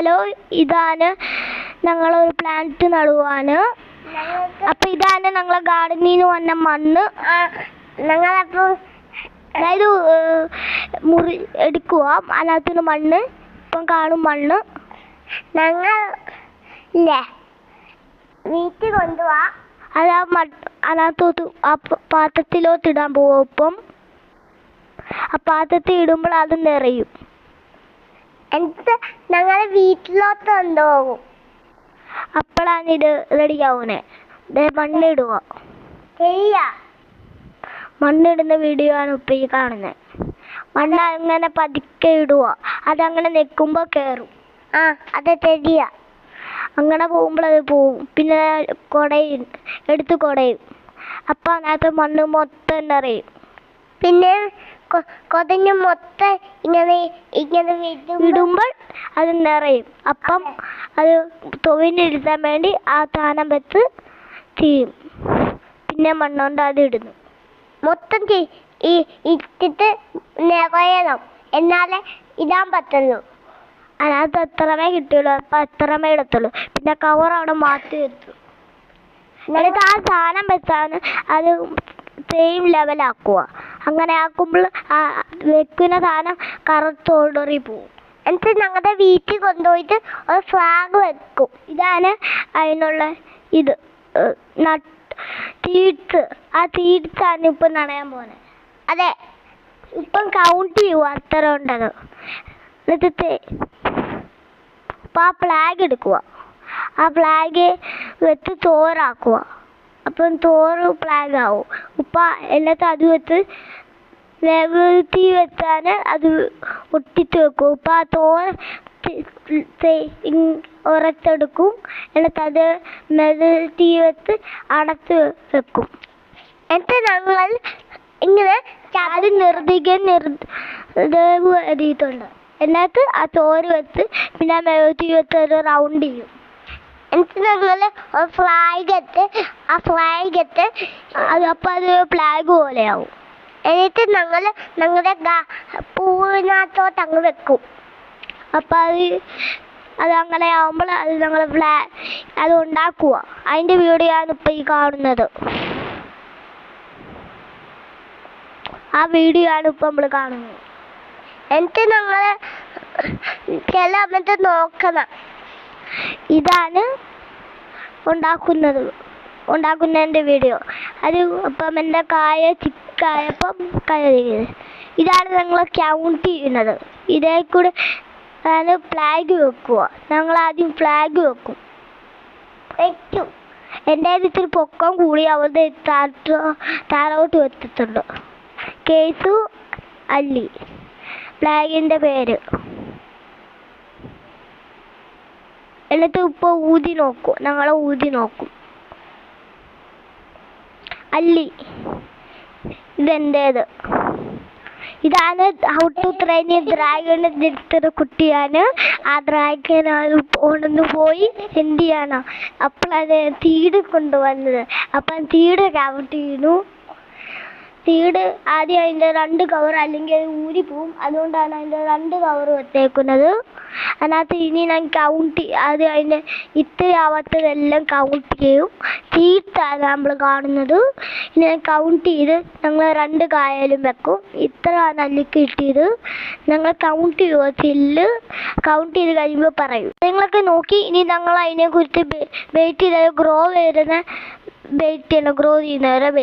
Hello ഇതാണ് ഞങ്ങളൊരു plant നടുവാണ്. അപ്പൊ ഇതാണ് ഞങ്ങളെ ഗാർഡനിൽ നിന്ന് വന്ന മണ്ണ്. ഞങ്ങളപ്പോ അതായത് മുറി എടുക്കുക. അതിനകത്തുനിന്ന് മണ്ണ്. ഇപ്പം കാണും മണ്ണ്. ഞങ്ങൾ ഇല്ലേ? വീട്ടിൽ കൊണ്ടുപോവാ അത് ആ അതിനകത്തോട്ട് ആ പാത്രത്തിലോട്ട് ഇടാൻ പോവും ഇപ്പം. ആ പാത്രത്തിൽ ഇടുമ്പോൾ അത് നിറയും. എന്നിട്ട് ഞങ്ങൾ വീട്ടിലോട്ട് കൊണ്ടുപോകും. അപ്പോഴാണ് ഇത് റെഡിയാവുന്നത് ദേ മണ്ണിടുക ശരിയാ മണ്ണിടുന്ന വീഡിയോ ആണ് ഇപ്പൊ ഈ കാണുന്നത് മണ്ണ് അങ്ങനെ പതുക്കെ ഇടുക. അതങ്ങനെ നിൽക്കുമ്പോൾ കേറും. ആ. അത് ശരിയാ. അങ്ങനെ പോകുമ്പോൾ അത് പോവും. പിന്നെ കുടയും എടുത്ത് കുടയും. അപ്പം അതിനകത്ത് മണ്ണ് മൊത്തം നിറയും. പിന്നെ കൊതഞ്ഞ് മൊത്തം ഇങ്ങനെ ഇങ്ങനെ ഇടുമ്പോൾ അത് നിറയും. അപ്പം അത്. തൊഴിലിരുത്താൻ വേണ്ടി ആ താനം വെച്ച് ചെയ്യും പിന്നെ മണ്ണുകൊണ്ട് അത് ഇടുന്നു. മൊത്തം ഈ ഇട്ടിട്ട് നിറയണം. എന്നാലേ ഇടാൻ പറ്റുള്ളൂ. അതിനകത്ത് എത്രമേ കിട്ടുള്ളൂ അപ്പം എത്രമേ ഇടത്തുള്ളൂ. പിന്നെ കവർ അവിടെ മാറ്റി വെച്ചു. എന്നിട്ട് ആ സാധനം വെച്ചാണ് അത് സെയിം ലെവലാക്കുക അങ്ങനെ ആക്കുമ്പോൾ ആ വെക്കുന്ന സാധനം കറുത്ത് ഓടറി പോവും. എന്നിട്ട് ഞങ്ങളുടെ വീട്ടിൽ കൊണ്ടുപോയിട്ട് ഒരു ഫ്ലാഗ് വെക്കും. ഇതാണ് അതിനുള്ള ഇത്. നട്ട് സീഡ്സ് ആ തീർത്താണ് ഇപ്പം നനയാൻ പോകുന്നത് അതെ ഇപ്പം കൗണ്ട് ചെയ്യുക അത്ര ഉണ്ടത്? എന്നിട്ട് അപ്പം ആ ഫ്ലാഗ് എടുക്കുക ആ ഫ്ലാഗ് വെച്ച് ചോറാക്കുക അപ്പം ചോറ് ഫ്ലാഗ് ആവും. ഉപ്പ എന്നിട്ട് അത് വെച്ച് നിവർത്തി വെച്ചാൽ അത് ഒട്ടിച്ച് വെക്കും. ഉപ്പ ആ തോറ് തി- തി- ഉറച്ചെടുക്കും എന്നിട്ട് അത് മെഴുത്തി വെച്ച് അടച്ച് വെക്കും. എന്നിട്ട് ഞങ്ങൾ ഇങ്ങനെ അത് നിർദ്ദിക്കാൻ നിർദ്ദവ് എഴുതിയിട്ടുണ്ട്. എന്നിട്ട് ആ ചോറ് വെച്ച് പിന്നെ ആ മെഴുത്തി വെച്ച് ഒരു റൗണ്ട് ചെയ്യും. എന്നിട്ട് നമ്മൾ ഫ്ലാഗ് ഇട്ട് ആ ഫ്ലാഗ് ഇട്ട് അത് അതൊരു അത് ഫ്ലാഗ് പോലെയാവും. എന്നിട്ട് ഞങ്ങൾ ഞങ്ങളുടെ പൂവിനകത്തോട്ട് അങ്ങ് വെക്കും. അപ്പം അത് അത് അങ്ങനെ ആവുമ്പോൾ അത് ഞങ്ങൾ ഫ്ലാ അത് ഉണ്ടാക്കുക. അതിന്റെ വീഡിയോ ആണ് ഇപ്പം ഈ കാണുന്നത്. ആ വീഡിയോ ആണ് ഇപ്പം നമ്മൾ കാണുന്നത്. എന്നിട്ട് ഞങ്ങൾ ചില എന്നിട്ട് നോക്കണം. ഇതാണ് ഉണ്ടാക്കുന്നത് ഉണ്ടാക്കുന്നതിന്റെ വീഡിയോ അത് ഇപ്പം എന്റെ കായ ചിക്കായപ്പം കയറിയത് ഇതാണ് ഞങ്ങൾ കൗണ്ട് ചെയ്യുന്നത് ഇതേ കൂടെ ആണ് ഫ്ലാഗ് വെക്കുക. ഞങ്ങൾ ആദ്യം ഫ്ലാഗ് വെക്കും. വെക്കും. എന്റെ ഇത്തിരി പൊക്കം കൂടി അവരുടെ താഴോ താഴോട്ട് വെച്ചിട്ടുണ്ട് കേസു അല്ലി. ഫ്ലാഗിന്റെ പേര്. എന്നിട്ട് ഇപ്പൊ ഊതി നോക്കും. ഞങ്ങൾ ഊതി നോക്കും. അല്ലി ഇതെന്റേത് ഇതാണ് ഹൗ ടു ട്രെയിൻ ഡ്രാഗൺ എടുത്തൊരു കുട്ടിയാണ്. ആ ഡ്രാഗൺ ഉണർന്നു പോയി എന്ത് ചെയ്യണം അപ്പോഴത് തീട് കൊണ്ടുവന്നത്. അപ്പം തീട് കവട്ട് ചെയ്യുന്നു തീട് ആദ്യം അതിന്റെ രണ്ട് കവർ അല്ലെങ്കിൽ ഊരി പോവും. അതുകൊണ്ടാണ് അതിന്റെ രണ്ട് കവർ വെച്ചേക്കുന്നത്. അതിനകത്ത് ഇനി ഞാൻ കൗണ്ട് അത് ഇത്ര ആവാത്തതെല്ലാം കൗണ്ട് ചെയ്യും. തീർത്താണ് നമ്മൾ കാണുന്നത്. ഇനി ഞാൻ കൗണ്ട് ചെയ്ത് ഞങ്ങൾ രണ്ട് കായലും വെക്കും. ഇത്ര നല്ലിക്ക് കിട്ടിയത്. ഞങ്ങൾ കൗണ്ട് ചെയ്യുക ചില്ല്. കൗണ്ട് ചെയ്ത് കഴിയുമ്പോൾ പറയും. നിങ്ങളൊക്കെ നോക്കി. ഇനി ഞങ്ങൾ അതിനെക്കുറിച്ച് വെയിറ്റ് ചെയ്ത് ഗ്രോ വരുന്ന വെയിറ്റ് ചെയ്യണം. ഗ്രോ ചെയ്യുന്നവരെ വെയിറ്റ്